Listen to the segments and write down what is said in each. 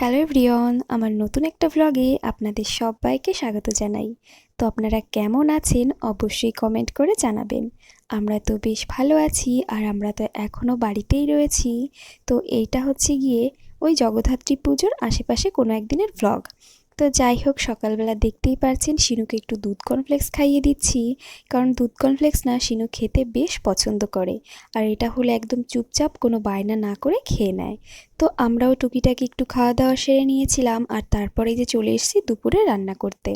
Hello everyone আমার নতুন একটা ভ্লগে আপনাদের সবাইকে স্বাগত জানাই। তো আপনারা কেমন আছেন অবশ্যই কমেন্ট করে জানাবেন। আমরা তো বেশ ভালো আছি আর আমরা তো এখনও বাড়িতেই রয়েছি। তো এইটা হচ্ছে গিয়ে ওই জগদ্ধাত্রী পুজোর আশেপাশে কোনো একদিনের ভ্লগ তো যাই হোক, সকালবেলা দেখতেই পারছেন শিনুকে একটু দুধ কর্নফ্লেক্স খাইয়ে দিচ্ছি। কারণ দুধ কর্নফ্লেক্স না শিনু খেতে বেশ পছন্দ করে। আর এটা হলে একদম চুপচাপ কোনো বায়না না করে খেয়ে নেয়। তো আমরাও টুকিটাকি একটু খাওয়া দাওয়া সেরে নিয়েছিলাম আর তারপরে যে চলে এসেছি দুপুরে রান্না করতে।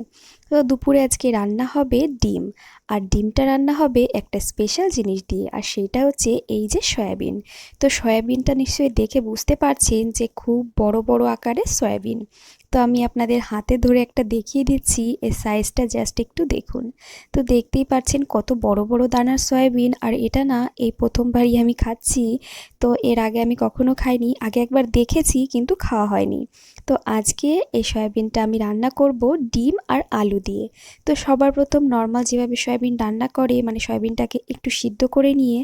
তো দুপুরে আজকে রান্না হবে ডিম। আর ডিমটা রান্না হবে একটা স্পেশাল জিনিস দিয়ে। আর সেটা হচ্ছে এই যে সয়াবিন। তো সয়াবিনটা নিশ্চয়ই দেখে বুঝতে পারছেন যে খুব বড় বড় আকারের সয়াবিন। তো আমি আপনাদের হাতে ধরে একটা দেখিয়ে দিচ্ছি, এর সাইজটা জাস্ট একটু দেখুন। তো দেখতেই পাচ্ছেন কত বড় বড় দানার সয়াবিন, আর এটা না, এই প্রথমবারই আমি খাচ্ছি। তো এর আগে আমি কখনো খাইনি, আগে একবার দেখেছি, কিন্তু খাওয়া হয়নি। তো আজকে এই সয়াবিনটা আমি রান্না করব ডিম আর আলু দিয়ে। তো সবার প্রথম নর্মাল যেভাবে সয়াবিন রান্না করে মানে সয়াবিনটাকে একটু সিদ্ধ করে নিয়ে,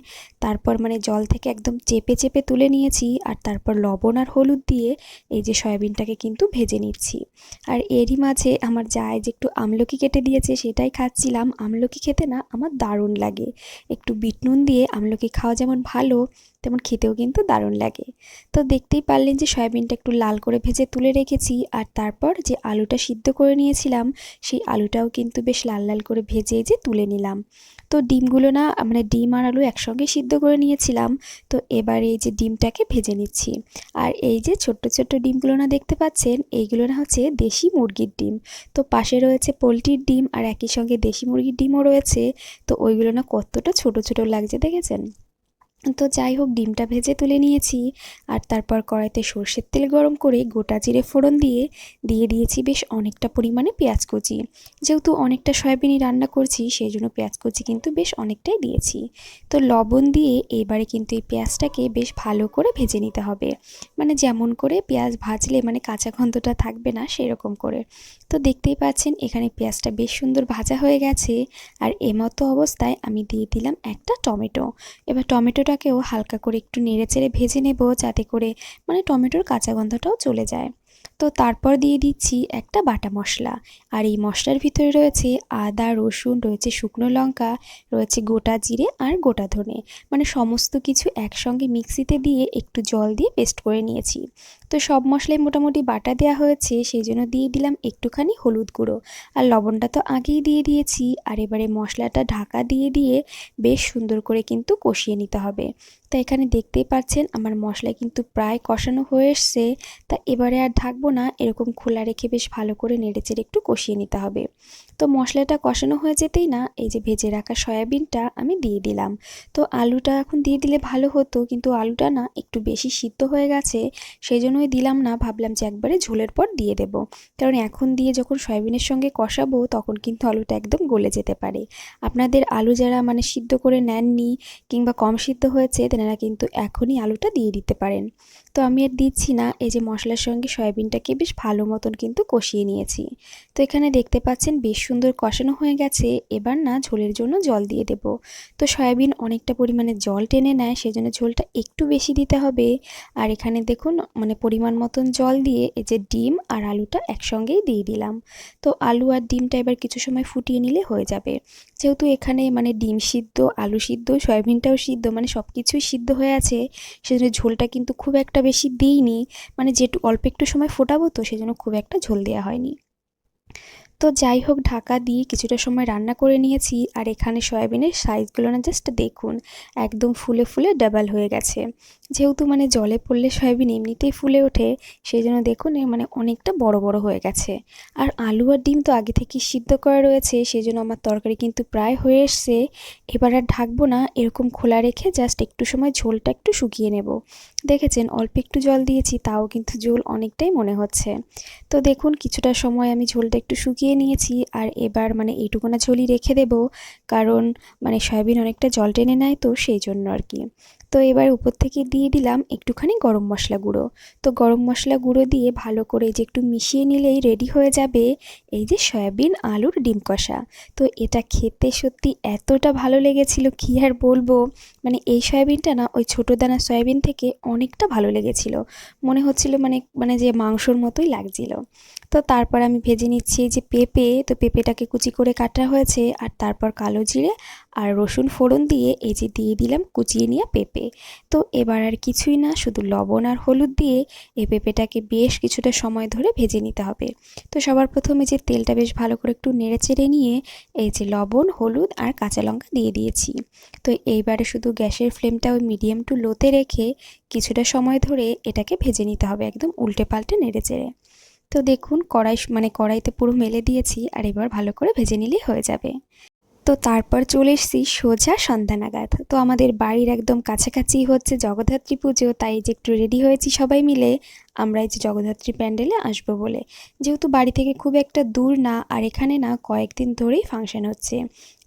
তারপর মানে জল থেকে একদম চেপে চেপে তুলে নিয়েছি, আর তারপর লবণ আর হলুদ দিয়ে এই যে সয়াবিনটাকে কিন্তু ভেজে নিচ্ছি। আর এরই মাঝে আমার যায় যে একটু আমলকি কেটে দিয়েছে সেটাই খাচ্ছিলাম। আমলকি খেতে না আমার দারুণ লাগে। একটু বিট নুন দিয়ে আমলকি খাওয়া যেমন ভালো তেমন খেতেও কিন্তু দারুণ লাগে। তো দেখতেই পারলেন যে সয়াবিনটা একটু লাল করে ভেজে তুলে রেখেছি আর তারপর যে আলুটা সিদ্ধ করে নিয়েছিলাম, সেই আলুটাও কিন্তু বেশ লাল লাল করে ভেজে যে তুলে নিলাম। তো ডিমগুলো না মানে ডিম আর আলু একসঙ্গে সিদ্ধ করে নিয়েছিলাম, তো এবার এই যে ডিমটাকে ভেজে নিচ্ছি। আর এই যে ছোট্ট ছোট্ট ডিমগুলো না দেখতে পাচ্ছেন, এইগুলো না হচ্ছে দেশি মুরগির ডিম। তো পাশে রয়েছে পোলট্রির ডিম আর একই সঙ্গে দেশি মুরগির ডিমও রয়েছে, তো ওইগুলো না কতটা ছোট ছোট লাগছে দেখেছেন? তো যাই হোক, ডিমটা ভেজে তুলে নিয়েছি আর তারপর কড়াইতে সর্ষের তেল গরম করে গোটা জিরে ফোড়ন দিয়ে দিয়ে দিয়েছি বেশ অনেকটা পরিমাণে পেঁয়াজ কুচি। যেহেতু অনেকটা সয়াবিনই রান্না করছি, সেই জন্য পেঁয়াজ কুচি কিন্তু বেশ অনেকটাই দিয়েছি। তো লবণ দিয়ে এবারে কিন্তু এই পেঁয়াজটাকে বেশ ভালো করে ভেজে নিতে হবে। মানে যেমন করে পেঁয়াজ ভাজলে মানে কাঁচা গন্ধটা থাকবে না, সেরকম করে। তো দেখতেই পাচ্ছেন, এখানে পেঁয়াজটা বেশ সুন্দর ভাজা হয়ে গেছে। আর এমতো অবস্থায় আমি দিয়ে দিলাম একটা টমেটো। এবার টমেটোটাকেও হালকা করে একটু নেড়ে চেড়ে ভেজে নেব, যাতে করে মানে টমেটোর কাঁচা গন্ধটাও চলে যায়। তো তারপর দিয়ে দিচ্ছি একটা বাটা মশলা। আর এই মশলার ভিতরে রয়েছে আদা, রসুন, রয়েছে শুকনো লঙ্কা, রয়েছে গোটা জিরে আর গোটা ধনে। মানে সমস্ত কিছু একসঙ্গে মিক্সিতে দিয়ে একটু জল দিয়ে পেস্ট করে নিয়েছি। তো সব মশলাই মোটামুটি বাটা দেওয়া হয়েছে, সেই জন্য দিয়ে দিলাম একটুখানি হলুদ গুঁড়ো। আর লবণটা তো আগেই দিয়ে দিয়েছি, আর এবারে মশলাটা ঢাকা দিয়ে দিয়ে বেশ সুন্দর করে কিন্তু কষিয়ে নিতে হবে। তো এখানে দেখতেই পাচ্ছেন আমার মশলা কিন্তু প্রায় কষানো হয়ে এসছে, তা এবারে আর ঢাকবো না, এরকম খোলা রেখে বেশ ভালো করে নেড়েচেড়ে একটু কষিয়ে নিতে হবে। তো মশলাটা কষানো হয়ে যেতেই না, এই যে ভেজে রাখা সয়াবিনটা আমি দিয়ে দিলাম। তো আলুটা এখন দিয়ে দিলে ভালো হতো, কিন্তু আলুটা না একটু বেশি সিদ্ধ হয়ে গেছে, সেই জন্যই দিলাম না, ভাবলাম যে একবারে ঝোলের পর দিয়ে দেব। কারণ এখন দিয়ে যখন সয়াবিনের সঙ্গে কষাবো, তখন কিন্তু আলুটা একদম গলে যেতে পারে। আপনাদের আলু যারা মানে সিদ্ধ করে নেননি কিংবা কম সিদ্ধ হয়েছে, তেনারা কিন্তু এখনই আলুটা দিয়ে দিতে পারেন। তো আমি আর দিচ্ছি না। এই যে মশলার সঙ্গে সয়াবিনটাকে বেশ ভালো মতন কিন্তু কষিয়ে নিয়েছি। তো এখানে দেখতে পাচ্ছেন বেশ সুন্দর কষানো হয়ে গেছে। এবার না ঝোলের জন্য জল দিয়ে দেব। তো সয়াবিন অনেকটা পরিমাণে জল টেনে নেয়, সেজন্য ঝোলটা একটু বেশি দিতে হবে। আর এখানে দেখুন মানে পরিমাণ মতন জল দিয়ে এই যে ডিম আর আলুটা একসঙ্গেই দিয়ে দিলাম। তো আলু আর ডিমটা এবার কিছু সময় ফুটিয়ে নিলে হয়ে যাবে। যেহেতু এখানে মানে ডিম সিদ্ধ, আলু সিদ্ধ, সয়াবিনটাও সিদ্ধ মানে সব কিছুই সিদ্ধ হয়ে আছে, সেজন্য ঝোলটা কিন্তু খুব একটা বেশি দিইনি। মানে যেটু অল্প একটু সময় ফোটাবো তো সেজন্য খুব একটা ঝোল দেওয়া হয়নি। তো যাই হোক, ঢাকা দিয়ে কিছুটা সময় রান্না করে নিয়েছি আর এখানে সয়াবিনের সাইজগুলো না জাস্ট দেখুন। একদম ফুলে ফুলে ডাবল হয়ে গেছে। যেহেতু মানে জলে পড়লে সয়াবিন এমনিতেই ফুলে ওঠে, সেই জন্য দেখুন মানে অনেকটা বড় বড় হয়ে গেছে। আর আলু আর ডিম তো আগে থেকে সিদ্ধ করা রয়েছে, সেই জন্য আমার তরকারি কিন্তু প্রায় হয়ে এসছে। এবার আর ঢাকবো না, এরকম খোলা রেখে জাস্ট একটু সময় ঝোলটা একটু শুকিয়ে নেব। দেখেছেন, অল্প একটু জল দিয়েছি, তাও কিন্তু ঝোল অনেকটাই মনে হচ্ছে। তো দেখুন, কিছুটা সময় আমি ঝোলটা একটু শুকিয়ে নিয়েছি, আর এবার মানে এইটুকুনা ঝোলই রেখে দেব, কারণ মানে সয়াবিন অনেকটা জল টেনে নেয় তো সেই জন্য আর কি। তো এবার উপর থেকে দিয়ে দিয়ে দিলাম একটুখানি গরম মশলা গুঁড়ো। তো গরম মশলা গুঁড়ো দিয়ে ভালো করে যে একটু মিশিয়ে নিলেই রেডি হয়ে যাবে এই যে সয়াবিন আলুর ডিম কষা। তো এটা খেতে সত্যি এতটা ভালো লেগেছিল, কী আর বলব? মানে এই সয়াবিনটা না, ওই ছোটো দানা সয়াবিন থেকে অনেকটা ভালো লেগেছিল। মনে হচ্ছিল মানে মানে যে মাংসর মতোই লাগছিল। তো তারপর আমি ভেজে নিচ্ছি যে পেঁপে, তো পেঁপেটাকে কুচি করে কাটা হয়েছে, আর তারপর কালো জিরে আর রসুন ফোড়ন দিয়ে এই যে দিয়ে দিলাম, কুচিয়ে নিয়ে পেঁপে। তো এবার আর কিছুই না, শুধু লবণ আর হলুদ দিয়ে এই পেঁপেটাকে বেশ কিছুটা সময় ধরে ভেজে নিতে হবে। তো সবার প্রথমে যে তেলটা বেশ ভালো করে একটু নেড়ে চেড়ে নিয়ে এই যে লবণ, হলুদ আর কাঁচা লঙ্কা দিয়ে দিয়েছি। তো এইবারে শুধু গ্যাসের ফ্লেমটা ওই মিডিয়াম টু লোতে রেখে কিছুটা সময় ধরে এটাকে ভেজে নিতে হবে একদম উল্টে পাল্টে নেড়ে চেড়ে তো দেখুন, কড়াই মানে কড়াইতে পুরো মেলে দিয়েছি আর এবার ভালো করে ভেজে নিলেই হয়ে যাবে। তো তারপর চলে এসেছি সোজা সন্ধ্যানাগাদ। তো আমাদের বাড়ির একদম কাছাকাছি হচ্ছে জগদ্ধাত্রী পুজো, তাই যে একটু রেডি হয়েছি সবাই মিলে, আমরা এই যে জগদ্ধাত্রী প্যান্ডেলে আসব বলে। যেহেতু বাড়ি থেকে খুব একটা দূর না, আর এখানে না কয়েকদিন ধরেই ফাংশন হচ্ছে।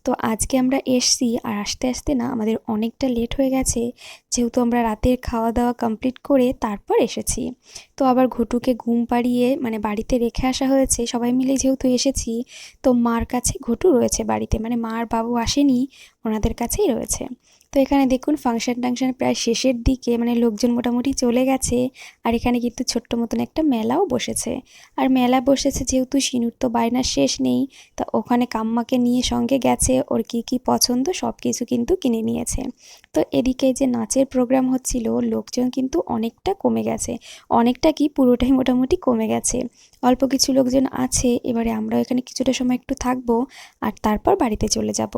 তো আজকে আমরা এসছি আর আসতে আসতে না আমাদের অনেকটা লেট হয়ে গেছে। যেহেতু আমরা রাতের খাওয়া দাওয়া কমপ্লিট করে তারপর এসেছি। তো আবার ঘটুকে ঘুম পাড়িয়ে মানে বাড়িতে রেখে আসা হয়েছে। সবাই মিলে যেহেতু এসেছি, তো মার কাছে ঘটু রয়েছে বাড়িতে। মানে মার বাবু আসেনি, ওনাদের কাছেই রয়েছে। তো এখানে দেখুন ফাংশন টাংশন প্রায় শেষের দিকে মানে লোকজন মোটামুটি চলে গেছে। আর এখানে কিন্তু ছোট্ট মতন একটা মেলাও বসেছে। আর মেলা বসেছে যেহেতু সিনুর তো বায়নার শেষ নেই, তা ওখানে কাম্মাকে নিয়ে সঙ্গে গেছে, ওর কি কি পছন্দ সব কিছু কিন্তু কিনে নিয়েছে। তো এদিকে যে নাচের প্রোগ্রাম হচ্ছিল, লোকজন কিন্তু অনেকটা কমে গেছে। অনেকটা কি পুরোটাই মোটামুটি কমে গেছে। অল্প কিছু লোকজন আছে, এবারে আমরা এখানে কিছুটা সময় একটু থাকব, আর তারপর বাড়িতে চলে যাব।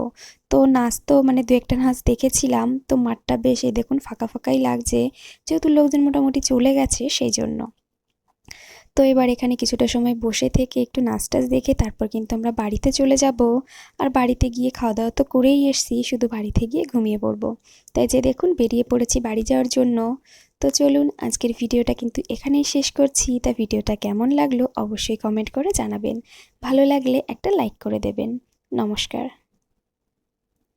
তো নাচ তো মানে দু একটা নাচ দেখেছিলাম, তো মাঠটা বেশ এই দেখুন ফাঁকা ফাঁকাই লাগছে, যেহেতু লোকজন মোটামুটি চলে গেছে সেই জন্য। তো এবার এখানে কিছুটা সময় বসে থেকে একটু নাচ টাচ দেখে তারপর কিন্তু আমরা বাড়িতে চলে যাব। আর বাড়িতে গিয়ে খাওয়া দাওয়া তো করেই এসছি, শুধু বাড়িতে গিয়ে ঘুমিয়ে পড়ব। তাই যে দেখুন বেরিয়ে পড়েছি বাড়ি যাওয়ার জন্য। তো চলুন আজকের ভিডিওটা কিন্তু এখানেই শেষ করছি। তা ভিডিওটা কেমন লাগল অবশ্যই কমেন্ট করে জানাবেন। ভালো লাগলে একটা লাইক করে দেবেন। নমস্কার।